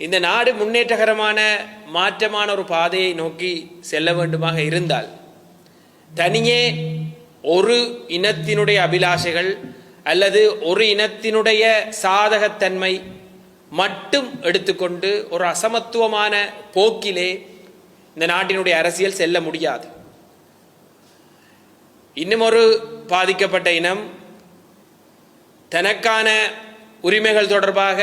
இந்த நாடு முன்னேற்றகரமான மாற்றமான ஒரு பாதையை நோக்கி செல்ல வேண்டுமாக இருந்தால் தனியே ஒரு இனத்தினுடைய அபிலாஷைகள் அல்லது ஒரு இனத்தினுடைய சாதகத்தன்மை மட்டும் எடுத்துக்கொண்டு ஒரு அசமத்துவமான போக்கிலே இந்த நாட்டினுடைய அரசியல் செல்ல முடியாது. இன்னும் ஒரு பாதிக்கப்பட்ட இனம் தனக்கான உரிமைகள் தொடர்பாக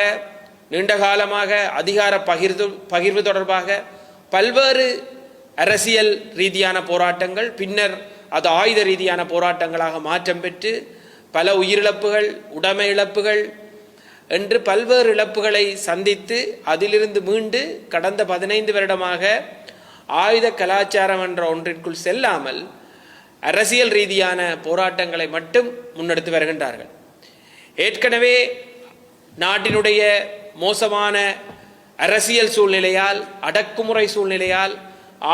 நீண்ட காலமாக அதிகார பகிர்வு பகிர்வு தொடர்பாக பல்வேறு அரசியல் ரீதியான போராட்டங்கள் பின்னர் அது ஆயுத ரீதியான போராட்டங்களாக மாற்றம் பெற்று பல உயிரிழப்புகள் உடைமை இழப்புகள் என்று பல்வேறு இழப்புகளை சந்தித்து அதிலிருந்து மீண்டு கடந்த பதினைந்து வருடமாக ஆயுத கலாச்சாரம் என்ற ஒன்றிற்குள் செல்லாமல் அரசியல் ரீதியான போராட்டங்களை மட்டும் முன்னெடுத்து வருகின்றார்கள். ஏற்கனவே நாட்டினுடைய மோசமான அரசியல் சூழ்நிலையால் அடக்குமுறை சூழ்நிலையால்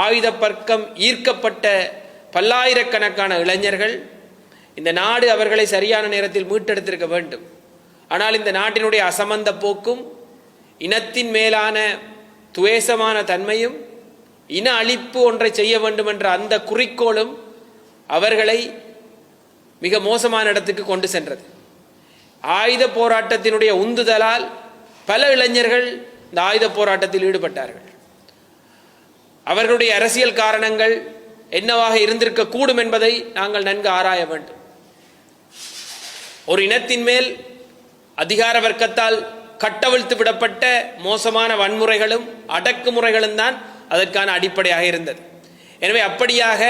ஆயுத பர்க்கம் ஈர்க்கப்பட்ட பல்லாயிரக்கணக்கான இளைஞர்கள் இந்த நாடு அவர்களை சரியான நேரத்தில் மீட்டெடுத்திருக்க வேண்டும். ஆனால் இந்த நாட்டினுடைய அசமந்த போக்கும் இனத்தின் மேலான துவேசமான தன்மையும் இன அழிப்பு ஒன்றை செய்ய வேண்டும் என்ற அந்த குறிக்கோளும் அவர்களை மிக மோசமான இடத்துக்கு கொண்டு சென்றது. ஆயுத போராட்டத்தினுடைய உந்துதலால் பல இளைஞர்கள் இந்த ஆயுத போராட்டத்தில் ஈடுபட்டார்கள். அவர்களுடைய அரசியல் காரணங்கள் என்னவாக இருந்திருக்க கூடும் என்பதை நாங்கள் நன்கு ஆராய வேண்டும். ஒரு இனத்தின் மேல் அதிகார வர்க்கத்தால் கட்டவிழ்த்து விடப்பட்ட மோசமான வன்முறைகளும் அடக்குமுறைகளும் தான் அதற்கான அடிப்படையாக இருந்தது. எனவே அப்படியாக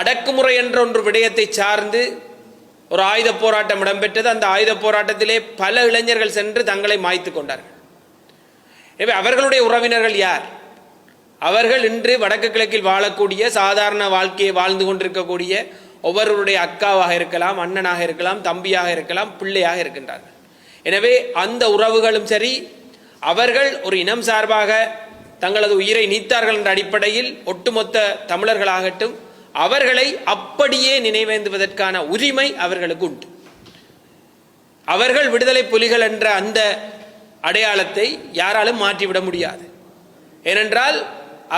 அடக்குமுறை என்ற ஒன்று விடயத்தை சார்ந்து ஒரு ஆயுத போராட்டம் இடம்பெற்றது. அந்த ஆயுத போராட்டத்திலே பல இளைஞர்கள் சென்று தங்களை மாய்த்து கொண்டார்கள். எனவே அவர்களுடைய உறவினர்கள் யார்? அவர்கள் இன்று வடக்கு கிழக்கில் வாழக்கூடிய சாதாரண வாழ்க்கையை வாழ்ந்து கொண்டிருக்கக்கூடிய ஒவ்வொருவருடைய அக்காவாக இருக்கலாம் அண்ணனாக இருக்கலாம் தம்பியாக இருக்கலாம் பிள்ளையாக இருக்கின்றார்கள். எனவே அந்த உறவுகளும் சரி அவர்கள் ஒரு இனம் சார்பாக தங்களது உயிரை நீத்தார்கள் என்ற அடிப்படையில் ஒட்டுமொத்த தமிழர்களாகட்டும் அவர்களை அப்படியே நினைவேந்துவதற்கான உரிமை அவர்களுக்கு உண்டு. அவர்கள் விடுதலை புலிகள் என்ற அந்த அடையாளத்தை யாராலும் மாற்றிவிட முடியாது. ஏனென்றால்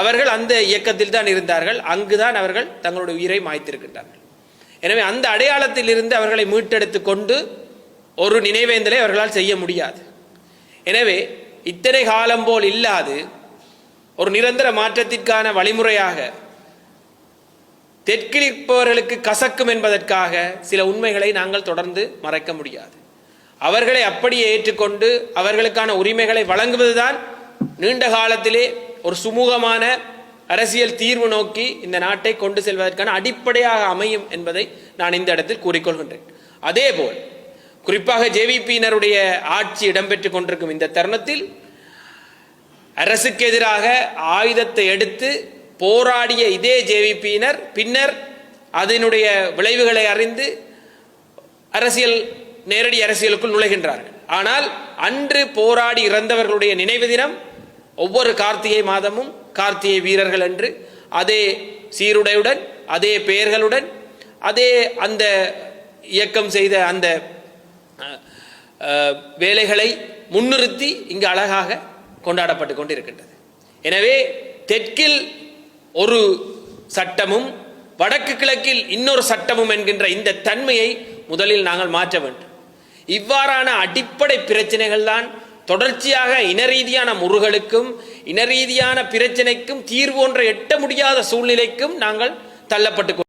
அவர்கள் அந்த இயக்கத்தில் தான் இருந்தார்கள். அங்குதான் அவர்கள் தங்களுடைய உயிரை மாய்த்திருக்கின்றார்கள். எனவே அந்த அடையாளத்தில் இருந்து அவர்களை மீட்டெடுத்து கொண்டு ஒரு நினைவேந்தலை அவர்களால் செய்ய முடியாது. எனவே இத்தனை காலம் போல் இல்லாது ஒரு நிரந்தர மாற்றத்திற்கான வழிமுறையாக தெற்கிலிருப்பவர்களுக்கு கசக்கும் என்பதற்காக சில உண்மைகளை நாங்கள் தொடர்ந்து மறைக்க முடியாது. அவர்களை அப்படியே ஏற்றுக்கொண்டு அவர்களுக்கான உரிமைகளை வழங்குவதுதான் நீண்ட காலத்திலே ஒரு சுமூகமான அரசியல் தீர்வு நோக்கி இந்த நாட்டை கொண்டு செல்வதற்கான அடிப்படையாக அமையும் என்பதை நான் இந்த இடத்தில் கூறிக்கொள்கின்றேன். அதேபோல் குறிப்பாக ஜேவிபியினருடைய ஆட்சி இடம்பெற்றுக் கொண்டிருக்கும் இந்த தருணத்தில் அரசுக்கு எதிராக ஆயுதத்தை எடுத்து போராடிய இதே ஜேவிபியினர் பின்னர் அதனுடைய விளைவுகளை அறிந்து அரசியல் நேரடி அரசியலுக்குள் நுழைகின்றார்கள். ஆனால் அன்று போராடி இறந்தவர்களுடைய நினைவு தினம் ஒவ்வொரு கார்த்திகை மாதமும் கார்த்திகை வீரர்கள் என்று அதே சீருடையுடன் அதே பெயர்களுடன் அதே அந்த இயக்கம் செய்த அந்த வேலைகளை முன்னிறுத்தி இங்கு அழகாக கொண்டாடப்பட்டு கொண்டு இருக்கின்றது எனவே தெற்கில் ஒரு சட்டமும் வடக்கு கிழக்கில் இன்னொரு சட்டமும் என்கின்ற இந்த தன்மையை முதலில் நாங்கள் மாற்ற வேண்டும். இவ்வாறான அடிப்படை பிரச்சனைகள் தான் தொடர்ச்சியாக இனரீதியான முருகலுக்கும் இனரீதியான பிரச்சனைக்கும் தீர்வு ஒன்றை எட்ட முடியாத சூழ்நிலைக்கும் நாங்கள் தள்ளப்பட்டு